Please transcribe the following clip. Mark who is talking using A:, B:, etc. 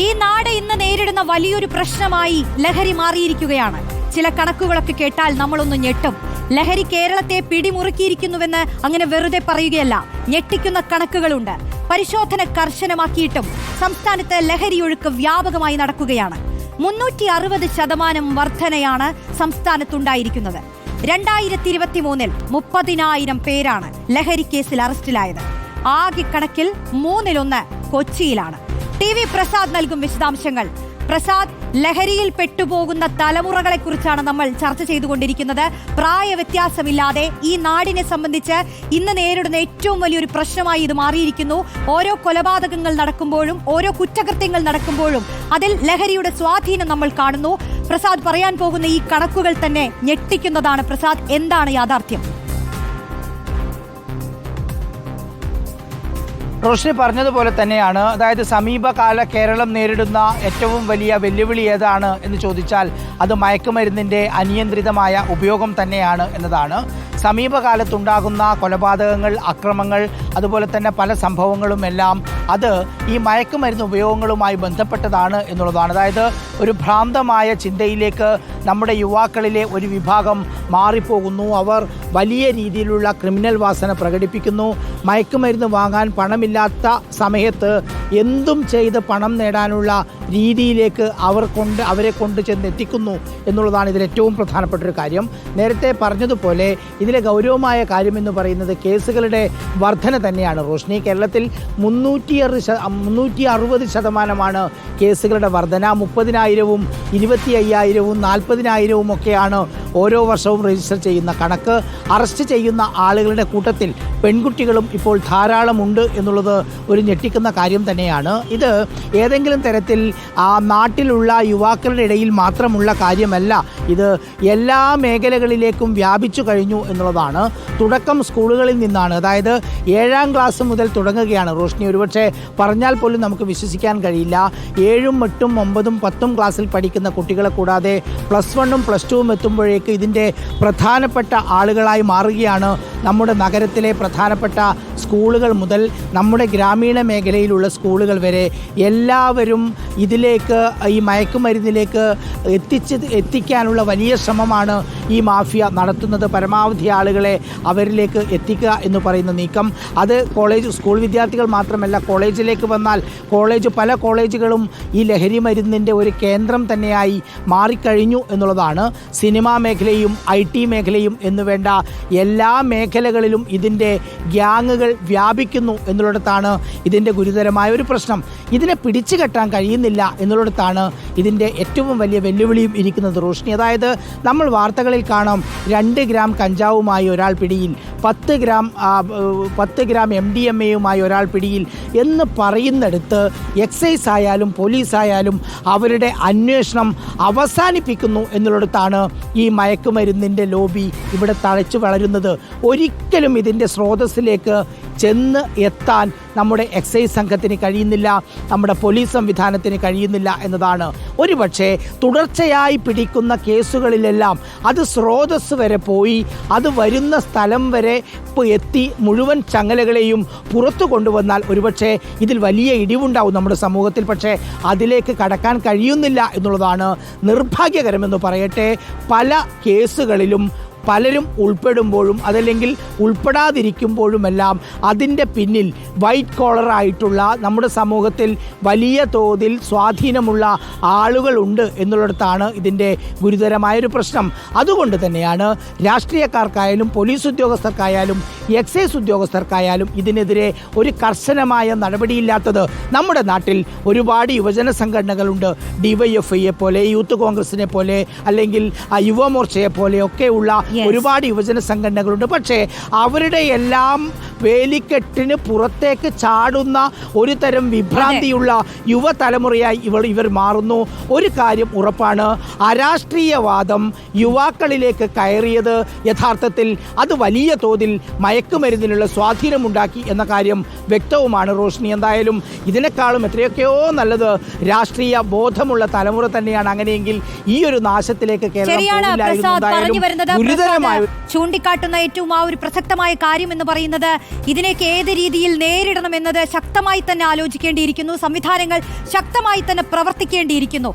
A: ഈ നാട് ഇന്ന് നേരിടുന്ന വലിയൊരു പ്രശ്നമായി ലഹരി മാറിയിരിക്കുകയാണ്. ചില കണക്കുകളൊക്കെ കേട്ടാൽ നമ്മളൊന്ന് ഞെട്ടും. ലഹരി കേരളത്തെ പിടിമുറുക്കിയിരിക്കുന്നുവെന്ന് അങ്ങനെ വെറുതെ പറയുകയല്ല ഞെട്ടിക്കുന്ന കണക്കുകളുണ്ട്. പരിശോധന കർശനമാക്കിയിട്ടും സംസ്ഥാനത്ത് ലഹരിയൊഴുക്ക് വ്യാപകമായി നടക്കുകയാണ്. മുന്നൂറ്റി അറുപത് ശതമാനം വർധനയാണ് സംസ്ഥാനത്തുണ്ടായിരിക്കുന്നത്. രണ്ടായിരത്തി ഇരുപത്തി മൂന്നിൽ മുപ്പതിനായിരം പേരാണ് ലഹരി കേസിൽ അറസ്റ്റിലായത്. ആകെ കണക്കിൽ മൂന്നിലൊന്ന് കൊച്ചിയിലാണ്. ടി വി പ്രസാദ് നൽകും വിശദാംശങ്ങൾ. പ്രസാദ് ലഹരിയിൽ പെട്ടുപോകുന്ന തലമുറകളെ കുറിച്ചാണ് നമ്മൾ ചർച്ച ചെയ്തുകൊണ്ടിരിക്കുന്നത്. പ്രായ വ്യത്യാസമില്ലാതെ ഈ നാടിനെ സംബന്ധിച്ച് ഇന്ന് നേരിടുന്ന ഏറ്റവും വലിയൊരു പ്രശ്നമായി ഇത് മാറിയിരിക്കുന്നു. ഓരോ കൊലപാതകങ്ങൾ നടക്കുമ്പോഴും ഓരോ കുറ്റകൃത്യങ്ങൾ നടക്കുമ്പോഴും അതിൽ ലഹരിയുടെ സ്വാധീനം നമ്മൾ കാണുന്നു. പ്രസാദ് പറയാൻ പോകുന്ന ഈ കണക്കുകൾ തന്നെ ഞെട്ടിക്കുന്നതാണ്. പ്രസാദ് എന്താണ് യാഥാർത്ഥ്യം?
B: റോഷിനി പറഞ്ഞതുപോലെ തന്നെയാണ്. അതായത് സമീപകാല കേരളം നേരിടുന്ന ഏറ്റവും വലിയ വെല്ലുവിളി ഏതാണ് എന്ന് ചോദിച്ചാൽ അത് മയക്കുമരുന്നിന്റെ അനിയന്ത്രിതമായ ഉപയോഗം തന്നെയാണ് എന്നതാണ്. സമീപകാലത്തുണ്ടാകുന്ന കൊലപാതകങ്ങൾ അക്രമങ്ങൾ അതുപോലെ തന്നെ പല സംഭവങ്ങളും എല്ലാം അത് ഈ മയക്കുമരുന്ന് ഉപയോഗങ്ങളുമായി ബന്ധപ്പെട്ടതാണ് എന്നുള്ളതാണ്. അതായത് ഒരു ഭ്രാന്തമായ ചിന്തയിലേക്ക് നമ്മുടെ യുവാക്കളിലെ ഒരു വിഭാഗം മാറിപ്പോകുന്നു. അവർ വലിയ രീതിയിലുള്ള ക്രിമിനൽ വാസന പ്രകടിപ്പിക്കുന്നു. മയക്കുമരുന്ന് വാങ്ങാൻ പണമില്ലാത്ത സമയത്ത് എന്തും ചെയ്ത് പണം നേടാനുള്ള രീതിയിലേക്ക് അവർ കൊണ്ട് അവരെ കൊണ്ട് ചെന്ന് എത്തിക്കുന്നു എന്നുള്ളതാണ് ഇതിൽ ഏറ്റവും പ്രധാനപ്പെട്ട ഒരു കാര്യം. നേരത്തെ പറഞ്ഞതുപോലെ ഇതിലെ ഗൗരവമായ കാര്യമെന്ന് പറയുന്നത് കേസുകളുടെ വർധന തന്നെയാണ്. റോഷ്നി കേരളത്തിൽ മുന്നൂറ്റിയറ് ശ മുന്നൂറ്റി അറുപത് ശതമാനമാണ് കേസുകളുടെ വർധന. മുപ്പതിനായിരവും ഇരുപത്തി അയ്യായിരവും നാൽപ്പതിനായിരവും ഒക്കെയാണ് ഓരോ വർഷവും രജിസ്റ്റർ ചെയ്യുന്ന കണക്ക്. അറസ്റ്റ് ചെയ്യുന്ന ആളുകളുടെ കൂട്ടത്തിൽ പെൺകുട്ടികളും ഇപ്പോൾ ധാരാളമുണ്ട് എന്നുള്ളത് ഒരു ഞെട്ടിക്കുന്ന കാര്യം തന്നെയാണ്. ഇത് ഏതെങ്കിലും തരത്തിൽ ആ നാട്ടിലുള്ള യുവാക്കളുടെ ഇടയിൽ മാത്രമുള്ള കാര്യമല്ല. ഇത് എല്ലാ മേഖലകളിലേക്കും വ്യാപിച്ചു കഴിഞ്ഞു എന്നുള്ളതാണ് തുടക്കം സ്കൂളുകളിൽ നിന്നാണ്. അതായത് ഏഴാം ക്ലാസ് മുതൽ തുടങ്ങുകയാണ് റോഷ്നി. ഒരുപക്ഷെ പറഞ്ഞാൽ പോലും നമുക്ക് വിശ്വസിക്കാൻ കഴിയില്ല. ഏഴും എട്ടും ഒമ്പതും പത്തും ക്ലാസ്സിൽ പഠിക്കുന്ന കുട്ടികളെ കൂടാതെ പ്ലസ് വണ്ണും പ്ലസ് ടുവും എത്തുമ്പോഴേക്ക് ഇതിന്റെ പ്രധാനപ്പെട്ട ആളുകളായി മാറുകയാണ് നമ്മുടെ നഗരത്തിലെ പ്രധാനപ്പെട്ട സ്കൂളുകൾ മുതൽ നമ്മുടെ ഗ്രാമീണ മേഖലയിലുള്ള സ്കൂളുകൾ വരെ എല്ലാവരും ഇതിലേക്ക് ഈ മയക്കുമരുന്നിലേക്ക് എത്തിച്ച് എത്തിക്കാനുള്ള വലിയ ശ്രമമാണ് ഈ മാഫിയ നടത്തുന്നത്. പരമാവധി ആളുകളെ അവരിലേക്ക് എത്തിക്കുക എന്ന് പറയുന്ന നീക്കം. അത് കോളേജ് സ്കൂൾ വിദ്യാർത്ഥികൾ മാത്രമല്ല കോളേജിലേക്ക് വന്നാൽ കോളേജ് പല കോളേജുകളും ഈ ലഹരി മരുന്നിന്റെ ഒരു കേന്ദ്രം തന്നെയായി മാറിക്കഴിഞ്ഞു എന്നുള്ളതാണ്. സിനിമാ മേഖലയും ഐ ടി മേഖലയും എന്നുവേണ്ട എല്ലാ എല്ലാ മേഖലകളിലും ഇതിന്റെ ഗ്യാങ്ങുകൾ വ്യാപിക്കുന്നു എന്നുള്ളിടത്താണ് ഇതിന്റെ ഗുരുതരമായ ഒരു പ്രശ്നം. ഇതിനെ പിടിച്ചു കെട്ടാൻ കഴിയുന്നില്ല എന്നുള്ളിടത്താണ് ഇതിന്റെ ഏറ്റവും വലിയ വെല്ലുവിളിയും ഇരിക്കുന്നത് റോഷ്നി. അതായത് നമ്മൾ വാർത്തകളിൽ കാണാം രണ്ട് ഗ്രാം കഞ്ചാവുമായി ഒരാൾ പിടിയിൽ പത്ത് ഗ്രാം പത്ത് ഗ്രാം എം ഡി എം എയുമായി ഒരാൾ പിടിയിൽ എന്ന് പറയുന്നിടത്ത് എക്സൈസ് ആയാലും പോലീസ് ആയാലും അവരുടെ അന്വേഷണം അവസാനിപ്പിക്കുന്നു എന്നുള്ളിടത്താണ് ഈ മയക്കുമരുന്നിന്റെ ലോബി ഇവിടെ തഴച്ചു വളരുന്നത്. ഒരിക്കലും ഇതിന്റെ സ്രോതസ്സിലേക്ക് ചെന്ന് എത്താൻ നമ്മുടെ എക്സൈസ് സംഘത്തിന് കഴിയുന്നില്ല നമ്മുടെ പോലീസ് സംവിധാനത്തിന് കഴിയുന്നില്ല എന്നതാണ്. ഒരുപക്ഷെ തുടർച്ചയായി പിടിക്കുന്ന കേസുകളിലെല്ലാം അത് സ്രോതസ് വരെ പോയി അത് വരുന്ന സ്ഥലം വരെ എത്തി മുഴുവൻ ചങ്ങലകളെയും പുറത്തു കൊണ്ടുവന്നാൽ ഒരുപക്ഷെ ഇതിൽ വലിയ ഇടിവുണ്ടാവും നമ്മുടെ സമൂഹത്തിൽ. പക്ഷേ അതിലേക്ക് കടക്കാൻ കഴിയുന്നില്ല എന്നുള്ളതാണ് നിർഭാഗ്യകരമെന്ന് പറയട്ടെ. പല കേസുകളിലും പലരും ഉൾപ്പെടുമ്പോഴും അതല്ലെങ്കിൽ ഉൾപ്പെടാതിരിക്കുമ്പോഴുമെല്ലാം അതിന്റെ പിന്നിൽ വൈറ്റ് കോളറായിട്ടുള്ള നമ്മുടെ സമൂഹത്തിൽ വലിയ തോതിൽ സ്വാധീനമുള്ള ആളുകളുണ്ട് എന്നുള്ളിടത്താണ് ഇതിന്റെ ഗുരുതരമായൊരു പ്രശ്നം അതുകൊണ്ട് തന്നെയാണ് രാഷ്ട്രീയക്കാർക്കായാലും പോലീസ് ഉദ്യോഗസ്ഥർക്കായാലും എക്സൈസ് ഉദ്യോഗസ്ഥർക്കായാലും ഇതിനെതിരെ ഒരു കർശനമായ നടപടിയില്ലാത്തത് നമ്മുടെ നാട്ടിൽ ഒരുപാട് യുവജന സംഘടനകളുണ്ട് ഡിവൈഎഫ്ഐയെ പോലെ യൂത്ത് കോൺഗ്രസിനെ പോലെ അല്ലെങ്കിൽ യുവമോർച്ചയെ പോലെ ഒക്കെയുള്ള
A: Yes.
B: ഒരുപാട് യുവജന സംഘടനകളുണ്ട് പക്ഷേ അവരുടെ എല്ലാം വേലിക്കെട്ടിന് പുറത്തേക്ക് ചാടുന്ന ഒരു തരം വിഭ്രാന്തിയുള്ള യുവതലമുറയായി ഇവൾ ഇവർ മാറുന്നു. ഒരു കാര്യം ഉറപ്പാണ്. അരാഷ്ട്രീയവാദം യുവാക്കളിലേക്ക് കയറിയത് യഥാർത്ഥത്തിൽ അത് വലിയ തോതിൽ മയക്കുമരുന്നിനുള്ള സ്വാധീനമുണ്ടാക്കി എന്ന കാര്യം വ്യക്തവുമാണ് റോഷ്നി. എന്തായാലും ഇതിനേക്കാളും എത്രയൊക്കെയോ നല്ലത് രാഷ്ട്രീയ ബോധമുള്ള തലമുറ തന്നെയാണ്. അങ്ങനെയെങ്കിൽ ഈ ഒരു നാശത്തിലേക്ക് കേരളം
A: ചൂണ്ടിക്കാട്ടുന്ന ഏറ്റവും ആ ഒരു പ്രസക്തമായ കാര്യം എന്ന് പറയുന്നത് ഇതിനെയൊക്കെ ഏത് രീതിയിൽ നേരിടണമെന്നത് ശക്തമായി തന്നെ ആലോചിക്കേണ്ടിയിരിക്കുന്നു. സംവിധാനങ്ങൾ ശക്തമായി തന്നെ പ്രവർത്തിക്കേണ്ടിയിരിക്കുന്നു.